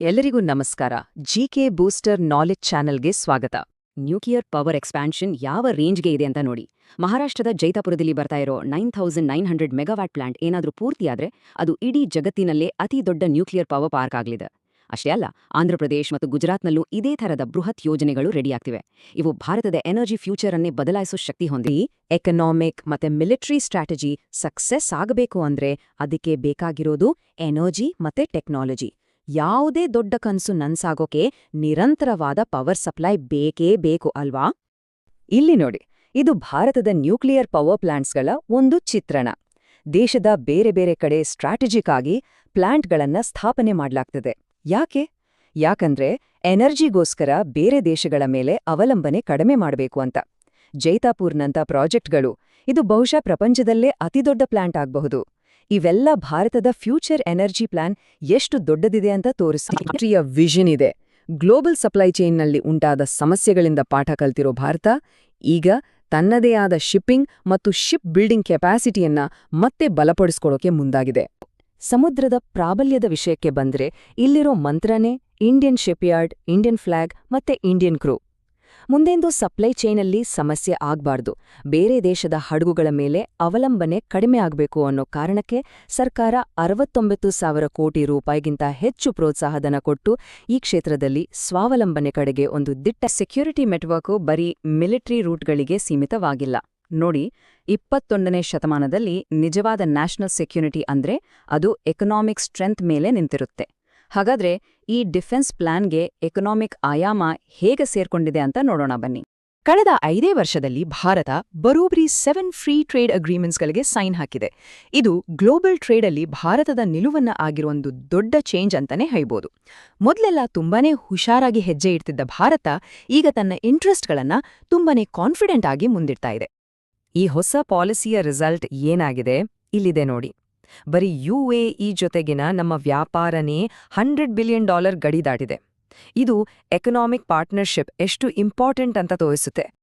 ಎಲ್ಲರಿಗೂ ನಮಸ್ಕಾರ. G K booster knowledge ಚಾನೆಲ್ಗೆ ಸ್ವಾಗತ. ನ್ಯೂಕ್ಲಿಯರ್ ಪವರ್ ಎಕ್ಸ್ಪ್ಯಾನ್ಷನ್ ಯಾವ ರೇಂಜ್ಗೆ ಇದೆ ಅಂತ ನೋಡಿ. ಮಹಾರಾಷ್ಟ್ರದ ಜೈತಾಪುರದಲ್ಲಿ ಬರ್ತಾ ಇರೋ nine thousand nine hundred megawatt plant ಏನಾದರೂ ಪೂರ್ತಿಯಾದರೆ ಅದು ಇಡೀ ಜಗತ್ತಿನಲ್ಲೇ ಅತಿ ದೊಡ್ಡ ನ್ಯೂಕ್ಲಿಯರ್ ಪವರ್ ಪಾರ್ಕ್ ಆಗಲಿದೆ. ಅಷ್ಟೇ ಅಲ್ಲ ಆಂಧ್ರಪ್ರದೇಶ್ ಮತ್ತು ಗುಜರಾತ್ನಲ್ಲೂ ಇದೇ ಥರದ ಬೃಹತ್ ಯೋಜನೆಗಳು ರೆಡಿಯಾಗ್ತಿವೆ ಇವು ಭಾರತದ ಎನರ್ಜಿ ಫ್ಯೂಚರ್ ಅನ್ನೇ ಬದಲಾಯಿಸೋ ಶಕ್ತಿ ಹೊಂದಿ ಎಕನಾಮಿಕ್ ಮತ್ತೆ ಮಿಲಿಟರಿ ಸ್ಟ್ರಾಟಜಿ ಸಕ್ಸೆಸ್ ಆಗಬೇಕು ಅಂದ್ರೆ ಅದಕ್ಕೆ ಬೇಕಾಗಿರೋದು ಎನರ್ಜಿ ಮತ್ತೆ ಟೆಕ್ನಾಲಜಿ ಯಾವುದೇ ದೊಡ್ಡ ಕನ್ಸು ನನ್ಸಾಗೋಕೆ ನಿರಂತರವಾದ ಪವರ್ ಸಪ್ಲೈ ಬೇಕೇ ಬೇಕು ಅಲ್ವಾ? ಇಲ್ಲಿ ನೋಡಿ, ಇದು ಭಾರತದ ನ್ಯೂಕ್ಲಿಯರ್ ಪವರ್ ಪ್ಲಾಂಟ್ಸ್ಗಳ ಒಂದು ಚಿತ್ರಣ. ದೇಶದ ಬೇರೆ ಬೇರೆ ಕಡೆ ಸ್ಟ್ರಾಟಜಿಕ್ ಆಗಿ ಪ್ಲಾಂಟ್ಗಳನ್ನ ಸ್ಥಾಪನೆ ಮಾಡ್ಲಾಗ್ತದೆ. ಯಾಕೆ? ಯಾಕಂದ್ರೆ ಎನರ್ಜಿಗೋಸ್ಕರ ಬೇರೆ ದೇಶಗಳ ಮೇಲೆ ಅವಲಂಬನೆ ಕಡಿಮೆ ಮಾಡಬೇಕು ಅಂತ. ಜೈತಾಪುರ್ನಂಥ ಪ್ರಾಜೆಕ್ಟ್ಗಳು, ಇದು ಬಹುಶಃ ಪ್ರಪಂಚದಲ್ಲೇ ಅತಿದೊಡ್ಡ ಪ್ಲಾಂಟ್ ಆಗಬಹುದು. ಇವೆಲ್ಲ ಭಾರತದ ಫ್ಯೂಚರ್ ಎನರ್ಜಿ ಪ್ಲಾನ್ ಎಷ್ಟು ದೊಡ್ಡದಿದೆ ಅಂತ ತೋರಿಸ್ತೀಯ ವಿಷನ್ ಇದೆ. ಗ್ಲೋಬಲ್ ಸಪ್ಲೈ ಚೈನ್ನಲ್ಲಿ ಉಂಟಾದ ಸಮಸ್ಯೆಗಳಿಂದ ಪಾಠ ಕಲ್ತಿರೋ ಭಾರತ, ಈಗ ತನ್ನದೇ ಆದ ಶಿಪ್ಪಿಂಗ್ ಮತ್ತು ಶಿಪ್ ಬಿಲ್ಡಿಂಗ್ ಕೆಪಾಸಿಟಿಯನ್ನ ಮತ್ತೆ ಬಲಪಡಿಸ್ಕೊಳ್ಳೋಕೆ ಮುಂದಾಗಿದೆ. ಸಮುದ್ರದ ಪ್ರಾಬಲ್ಯದ ವಿಷಯಕ್ಕೆ ಬಂದ್ರೆ ಇಲ್ಲಿರೋ ಮಂತ್ರನೇ, ಇಂಡಿಯನ್ ಶಿಪ್ಯಾರ್ಡ್, ಇಂಡಿಯನ್ ಫ್ಲಾಗ್ ಮತ್ತೆ ಇಂಡಿಯನ್ ಕ್ರೂ. ಮುಂದೆಂದು ಸಪ್ಲೈ ಚೈನಲ್ಲಿ ಸಮಸ್ಯೆ ಆಗ್ಬಾರ್ದು. ಬೇರೆ ದೇಶದ ಹಡಗುಗಳ ಮೇಲೆ ಅವಲಂಬನೆ ಕಡಿಮೆ ಆಗಬೇಕು ಅನ್ನೋ ಕಾರಣಕ್ಕೆ ಸರ್ಕಾರ ಅರವತ್ತೊಂಬತ್ತು ಸಾವಿರ ಕೋಟಿ ರೂಪಾಯಿಗಿಂತ ಹೆಚ್ಚು ಪ್ರೋತ್ಸಾಹಧನ ಕೊಟ್ಟು ಈ ಕ್ಷೇತ್ರದಲ್ಲಿ ಸ್ವಾವಲಂಬನೆ ಕಡೆಗೆ ಒಂದು ದಿಟ್ಟ ಸೆಕ್ಯೂರಿಟಿ ನೆಟ್ವರ್ಕು ಬರೀ ಮಿಲಿಟರಿ ರೂಟ್ಗಳಿಗೆ ಸೀಮಿತವಾಗಿಲ್ಲ. ನೋಡಿ, ಇಪ್ಪತ್ತೊಂದನೇ ಶತಮಾನದಲ್ಲಿ ನಿಜವಾದ ನ್ಯಾಷನಲ್ ಸೆಕ್ಯೂರಿಟಿ ಅಂದ್ರೆ ಅದು ಎಕನಾಮಿಕ್ ಸ್ಟ್ರೆಂತ್ ಮೇಲೆ ನಿಂತಿರುತ್ತೆ. ಹಾಗಾದ್ರೆ ಈ ಡಿಫೆನ್ಸ್ ಪ್ಲಾನ್ಗೆ ಎಕನಾಮಿಕ್ ಆಯಾಮ ಹೇಗೆ ಸೇರ್ಕೊಂಡಿದೆ ಅಂತ ನೋಡೋಣ ಬನ್ನಿ. ಕಳೆದ ಐದೇ ವರ್ಷದಲ್ಲಿ ಭಾರತ ಬರೋಬ್ರಿ ಸೆವೆನ್ ಫ್ರೀ ಟ್ರೇಡ್ ಅಗ್ರಿಮೆಂಟ್ಸ್ಗಳಿಗೆ ಸೈನ್ ಹಾಕಿದೆ. ಇದು ಗ್ಲೋಬಲ್ ಟ್ರೇಡಲ್ಲಿ ಭಾರತದ ನಿಲುವನ್ನ ಆಗಿರೋ ಒಂದು ದೊಡ್ಡ ಚೇಂಜ್ ಅಂತಾನೆ ಹೇಳ್ಬೋದು. ಮೊದಲೆಲ್ಲ ತುಂಬಾನೇ ಹುಷಾರಾಗಿ ಹೆಜ್ಜೆ ಇಡ್ತಿದ್ದ ಭಾರತ ಈಗ ತನ್ನ ಇಂಟ್ರೆಸ್ಟ್ಗಳನ್ನ ತುಂಬಾನೇ ಕಾನ್ಫಿಡೆಂಟ್ ಆಗಿ ಮುಂದಿಡ್ತಾ ಇದೆ. ಈ ಹೊಸ ಪಾಲಿಸಿಯ ರಿಸಲ್ಟ್ ಏನಾಗಿದೆ? ಇಲ್ಲಿದೆ ನೋಡಿ. ಬರೀ ಇ ಜೊತೆಗಿನ ನಮ್ಮ ವ್ಯಾಪಾರನೇ ಹಂಡ್ರೆಡ್ ಬಿಲಿಯನ್ ಡಾಲರ್ ಗಡಿ ದಾಟಿದೆ. ಇದು ಎಕನಾಮಿಕ್ ಪಾರ್ಟ್ನರ್ಶಿಪ್ ಎಷ್ಟು ಇಂಪಾರ್ಟೆಂಟ್ ಅಂತ ತೋರಿಸುತ್ತೆ.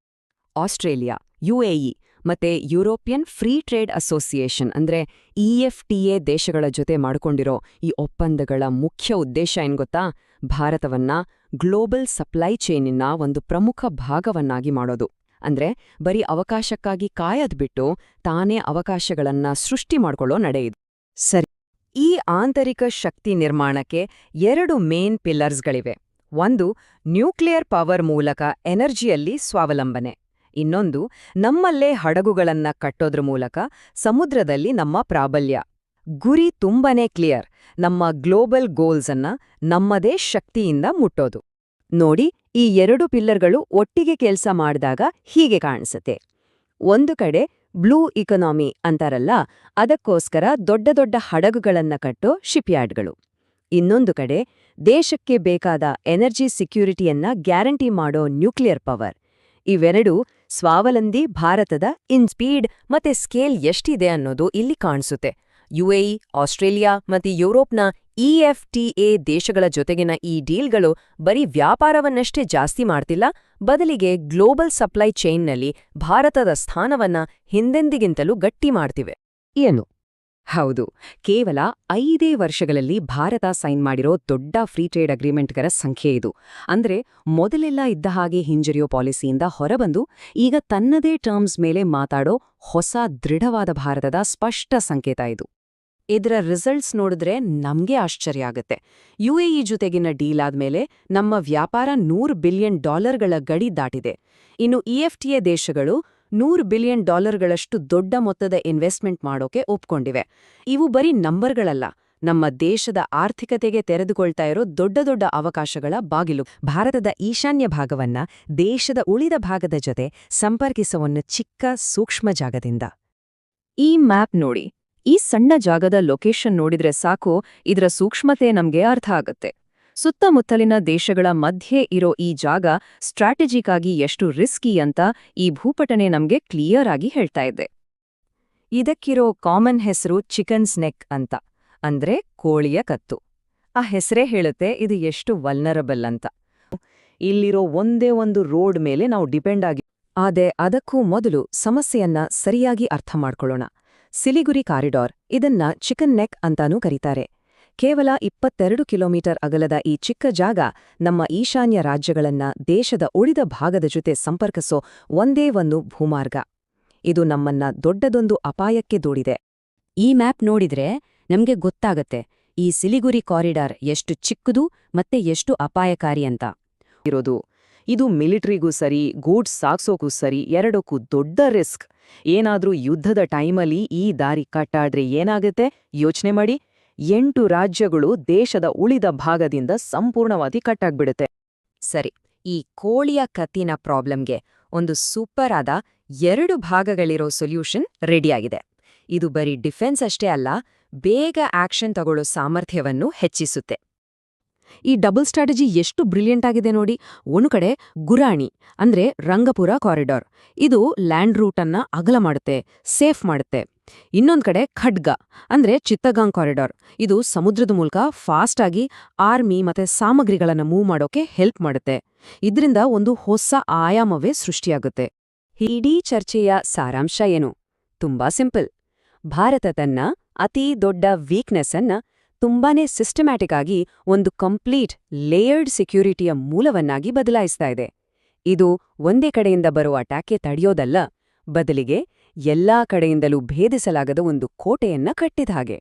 ಆಸ್ಟ್ರೇಲಿಯಾ ಯುಎಇ ಮತ್ತೆ ಯುರೋಪಿಯನ್ ಫ್ರೀ ಟ್ರೇಡ್ ಅಸೋಸಿಯೇಷನ್ ಅಂದ್ರೆ ಇಎಫ್ಟಿಎ ದೇಶಗಳ ಜೊತೆ ಮಾಡಿಕೊಂಡಿರೋ ಈ ಒಪ್ಪಂದಗಳ ಮುಖ್ಯ ಉದ್ದೇಶ ಏನ್ ಗೊತ್ತಾ? ಭಾರತವನ್ನ ಗ್ಲೋಬಲ್ ಸಪ್ಲೈ ಚೈನಿನ ಒಂದು ಪ್ರಮುಖ ಭಾಗವನ್ನಾಗಿ ಮಾಡೋದು. ಅಂದ್ರೆ ಬರೀ ಅವಕಾಶಕ್ಕಾಗಿ ಕಾಯದ್ಬಿಟ್ಟು ತಾನೇ ಅವಕಾಶಗಳನ್ನ ಸೃಷ್ಟಿ ಮಾಡ್ಕೊಳ್ಳೋ ನಡೆಯಿದು ಸರಿ, ಈ ಆಂತರಿಕ ಶಕ್ತಿ ನಿರ್ಮಾಣಕ್ಕೆ ಎರಡು ಮೇನ್ ಪಿಲ್ಲರ್ಸ್ಗಳಿವೆ ಒಂದು ನ್ಯೂಕ್ಲಿಯರ್ ಪವರ್ ಮೂಲಕ ಎನರ್ಜಿಯಲ್ಲಿ ಸ್ವಾವಲಂಬನೆ. ಇನ್ನೊಂದು ನಮ್ಮಲ್ಲೇ ಹಡಗುಗಳನ್ನ ಕಟ್ಟೋದ್ರ ಮೂಲಕ ಸಮುದ್ರದಲ್ಲಿ ನಮ್ಮ ಪ್ರಾಬಲ್ಯ. ಗುರಿ ತುಂಬನೇ ಕ್ಲಿಯರ್. ನಮ್ಮ ಗ್ಲೋಬಲ್ ಗೋಲ್ಸ್ ಅನ್ನ ನಮ್ಮದೇ ಶಕ್ತಿಯಿಂದ ಮುಟ್ಟೋದು. ನೋಡಿ, ಈ ಎರಡು ಪಿಲ್ಲರ್ಗಳು ಒಟ್ಟಿಗೆ ಕೆಲಸ ಮಾಡಿದಾಗ ಹೀಗೆ ಕಾಣಿಸುತ್ತೆ. ಒಂದು ಕಡೆ ಬ್ಲೂ ಇಕನಾಮಿ ಅಂತಾರಲ್ಲ, ಅದಕ್ಕೋಸ್ಕರ ದೊಡ್ಡ ದೊಡ್ಡ ಹಡಗುಗಳನ್ನ ಕಟ್ಟೋ ಶಿಪ್ಯಾರ್ಡ್ಗಳು. ಇನ್ನೊಂದು ಕಡೆ ದೇಶಕ್ಕೆ ಬೇಕಾದ ಎನರ್ಜಿ ಸೆಕ್ಯೂರಿಟಿಯನ್ನ ಗ್ಯಾರಂಟಿ ಮಾಡೋ ನ್ಯೂಕ್ಲಿಯರ್ ಪವರ್. ಇವೆರಡೂ ಸ್ವಾವಲಂಬಿ ಭಾರತದ ಇನ್ ಸ್ಪೀಡ್ ಮತ್ತೆ ಸ್ಕೇಲ್ ಎಷ್ಟಿದೆ ಅನ್ನೋದು ಇಲ್ಲಿ ಕಾಣಿಸುತ್ತೆ. ಯುಎಇ ಆಸ್ಟ್ರೇಲಿಯಾ ಮತ್ತು ಯುರೋಪ್ನ ಇಎಫ್ಟಿಎ ದೇಶಗಳ ಜೊತೆಗಿನ ಈ ಡೀಲ್ಗಳು ಬರೀ ವ್ಯಾಪಾರವನ್ನಷ್ಟೇ ಜಾಸ್ತಿ ಮಾಡ್ತಿಲ್ಲ, ಬದಲಿಗೆ ಗ್ಲೋಬಲ್ ಸಪ್ಲೈ ಚೈನ್ನಲ್ಲಿ ಭಾರತದ ಸ್ಥಾನವನ್ನ ಹಿಂದೆಂದಿಗಿಂತಲೂ ಗಟ್ಟಿ ಮಾಡ್ತಿವೆ. ಏನು? ಹೌದು, ಕೇವಲ ಐದೇ ವರ್ಷಗಳಲ್ಲಿ ಭಾರತ ಸೈನ್ ಮಾಡಿರೋ ದೊಡ್ಡ ಫ್ರೀ ಟ್ರೇಡ್ ಅಗ್ರಿಮೆಂಟ್ಗರ ಸಂಖ್ಯೆ ಇದು. ಅಂದ್ರೆ ಮೊದಲೆಲ್ಲ ಇದ್ದ ಹಾಗೆ ಹಿಂಜರಿಯೋ ಪಾಲಿಸಿಯಿಂದ ಹೊರಬಂದು ಈಗ ತನ್ನದೇ ಟರ್ಮ್ಸ್ ಮೇಲೆ ಮಾತಾಡೋ ಹೊಸ ದೃಢವಾದ ಭಾರತದ ಸ್ಪಷ್ಟ ಸಂಕೇತ ಇದು. ಇದರ ರಿಸಲ್ಟ್ಸ್ ನೋಡಿದ್ರೆ ನಮಗೆ ಆಶ್ಚರ್ಯ ಆಗುತ್ತೆ. ಇ ಜೊತೆಗಿನ ಡೀಲ್ ಆದ್ಮೇಲೆ ನಮ್ಮ ವ್ಯಾಪಾರ ನೂರು ಬಿಲಿಯನ್ ಡಾಲರ್ಗಳ ಗಡಿ ದಾಟಿದೆ. ಇನ್ನು ಇಎಫ್ಟಿಎ ದೇಶಗಳು ನೂರು ಬಿಲಿಯನ್ ಡಾಲರ್ಗಳಷ್ಟು ದೊಡ್ಡ ಮೊತ್ತದ ಇನ್ವೆಸ್ಟ್ಮೆಂಟ್ ಮಾಡೋಕೆ ಒಪ್ಕೊಂಡಿವೆ. ಇವು ಬರೀ ನಂಬರ್ಗಳಲ್ಲ ನಮ್ಮ ದೇಶದ ಆರ್ಥಿಕತೆಗೆ ತೆರೆದುಕೊಳ್ತಾ ಇರೋ ದೊಡ್ಡ ದೊಡ್ಡ ಅವಕಾಶಗಳ ಬಾಗಿಲು. ಭಾರತದ ಈಶಾನ್ಯ ಭಾಗವನ್ನ ದೇಶದ ಉಳಿದ ಭಾಗದ ಜೊತೆ ಸಂಪರ್ಕಿಸುವ ಚಿಕ್ಕ ಸೂಕ್ಷ್ಮ ಜಾಗದಿಂದ. ಈ ಮ್ಯಾಪ್ ನೋಡಿ. ಈ ಸಣ್ಣ ಜಾಗದ ಲೊಕೇಶನ್ ನೋಡಿದ್ರೆ ಸಾಕು, ಇದರ ಸೂಕ್ಷ್ಮತೆ ನಮಗೆ ಅರ್ಥ ಆಗುತ್ತೆ. ಸುತ್ತಮುತ್ತಲಿನ ದೇಶಗಳ ಮಧ್ಯೆ ಇರೋ ಈ ಜಾಗ ಸ್ಟ್ರಾಟಜಿಕ್ ಆಗಿ ಎಷ್ಟು ರಿಸ್ಕಿ ಅಂತ ಈ ಭೂಪಟನೆ ನಮಗೆ ಕ್ಲಿಯರ್ ಆಗಿ ಹೇಳ್ತಾ ಇದೆ. ಇದಕ್ಕಿರೋ ಕಾಮನ್ ಹೆಸರು ಚಿಕನ್ಸ್ ನೆಕ್ ಅಂತ, ಅಂದ್ರೆ ಕೋಳಿಯ ಕತ್ತು. ಆ ಹೆಸರೇ ಹೇಳುತ್ತೆ, ಇದು ಎಷ್ಟು ವಲ್ನರಬಲ್ ಅಂತ. ಇಲ್ಲಿರೋ ಒಂದೇ ಒಂದು ರೋಡ್ ಮೇಲೆ ನಾವು ಡಿಪೆಂಡ್ ಆಗಿ ಆದೆ ಅದಕ್ಕೂ ಮೊದಲು ಸಮಸ್ಯೆಯನ್ನ ಸರಿಯಾಗಿ ಅರ್ಥ ಮಾಡ್ಕೊಳ್ಳೋಣ. ಸಿಲಿಗುರಿ ಕಾರಿಡಾರ್ ಇದನ್ನ ಚಿಕನ್ ನೆಕ್ ಅಂತಾನೂ ಕರೀತಾರೆ. ಕೇವಲ ಇಪ್ಪತ್ತೆರಡು ಕಿಲೋಮೀಟರ್ ಅಗಲದ ಈ ಚಿಕ್ಕ ಜಾಗ ನಮ್ಮ ಈಶಾನ್ಯ ರಾಜ್ಯಗಳನ್ನ ದೇಶದ ಉಳಿದ ಭಾಗದ ಜೊತೆ ಸಂಪರ್ಕಿಸೋ ಒಂದೇ ಒಂದು ಭೂಮಾರ್ಗ. ಇದು ನಮ್ಮನ್ನ ದೊಡ್ಡದೊಂದು ಅಪಾಯಕ್ಕೆ ದೂಡಿದೆ. ಈ ಮ್ಯಾಪ್ ನೋಡಿದ್ರೆ ನಮ್ಗೆ ಗೊತ್ತಾಗತ್ತೆ ಈ ಸಿಲಿಗುರಿ ಕಾರಿಡಾರ್ ಎಷ್ಟು ಚಿಕ್ಕದು ಮತ್ತೆ ಎಷ್ಟು ಅಪಾಯಕಾರಿ ಅಂತ. ಇರೋದು ಇದು ಮಿಲಿಟರಿಗೂ ಸರಿ ಗೂಡ್ಸ್ ಸಾಗ್ಸೋಕೂ ಸರಿ ಎರಡಕ್ಕೂ ದೊಡ್ಡ ರಿಸ್ಕ್. ಏನಾದ್ರೂ ಯುದ್ಧದ ಟೈಮಲ್ಲಿ ಈ ದಾರಿ ಕಟ್ಟಾದ್ರೆ ಏನಾಗುತ್ತೆ? ಯೋಚನೆ ಮಾಡಿ. ಎಂಟು ರಾಜ್ಯಗಳು ದೇಶದ ಉಳಿದ ಭಾಗದಿಂದ ಸಂಪೂರ್ಣವಾಗಿ ಕಟ್ಟಾಗ್ಬಿಡುತ್ತೆ. ಸರಿ, ಈ ಕೋಳಿಯ ಕತ್ತಿನ ಪ್ರಾಬ್ಲಮ್ಗೆ ಒಂದು ಸೂಪರ್ ಆದ ಎರಡು ಭಾಗಗಳಿರೋ ಸೊಲ್ಯೂಷನ್ ರೆಡಿಯಾಗಿದೆ. ಇದು ಬರೀ ಡಿಫೆನ್ಸ್ ಅಷ್ಟೇ ಅಲ್ಲ, ಬೇಗ ಆಕ್ಷನ್ ತಗೊಳ್ಳೋ ಸಾಮರ್ಥ್ಯವನ್ನು ಹೆಚ್ಚಿಸುತ್ತೆ. ಈ ಡಬಲ್ ಸ್ಟ್ರಾಟಜಿ ಎಷ್ಟು ಬ್ರಿಲಿಯಂಟ್ ಆಗಿದೆ ನೋಡಿ. ಒಂದು ಕಡೆ ಗುರಾಣಿ, ಅಂದ್ರೆ ರಂಗಪುರ ಕಾರಿಡಾರ್. ಇದು ಲ್ಯಾಂಡ್ ರೂಟನ್ನ ಅಗಲ ಮಾಡುತ್ತೆ, ಸೇಫ್ ಮಾಡುತ್ತೆ. ಇನ್ನೊಂದು ಕಡೆ ಖಡ್ಗ, ಅಂದ್ರೆ ಚಿತ್ತಗಾಂಗ್ ಕಾರಿಡಾರ್. ಇದು ಸಮುದ್ರದ ಮೂಲಕ ಫಾಸ್ಟ್ ಆಗಿ ಆರ್ಮಿ ಮತ್ತೆ ಸಾಮಗ್ರಿಗಳನ್ನ ಮೂವ್ ಮಾಡೋಕೆ ಹೆಲ್ಪ್ ಮಾಡುತ್ತೆ. ಇದರಿಂದ ಒಂದು ಹೊಸ ಆಯಾಮವೇ ಸೃಷ್ಟಿಯಾಗುತ್ತೆ. ಇಡೀ ಚರ್ಚೆಯ ಸಾರಾಂಶ ಏನು? ತುಂಬಾ ಸಿಂಪಲ್. ಭಾರತ ತನ್ನ ಅತೀ ದೊಡ್ಡ ವೀಕ್ನೆಸ್ ಅನ್ನ ತುಂಬಾನೇ ಸಿಸ್ಟಮ್ಯಾಟಿಕ್ ಆಗಿ ಒಂದು ಕಂಪ್ಲೀಟ್ ಲೇಯರ್ಡ್ ಸೆಕ್ಯೂರಿಟಿಯ ಮೂಲವನ್ನಾಗಿ ಬದಲಾಯಿಸ್ತಾ ಇದೆ. ಇದು ಒಂದೇ ಕಡೆಯಿಂದ ಬರುವ ಅಟ್ಯಾಕ್ಗೆ ತಡೆಯೋದಲ್ಲ, ಬದಲಿಗೆ ಎಲ್ಲಾ ಕಡೆಯಿಂದಲೂ ಭೇದಿಸಲಾಗದ ಒಂದು ಕೋಟೆಯನ್ನ ಕಟ್ಟಿದ ಹಾಗೆ.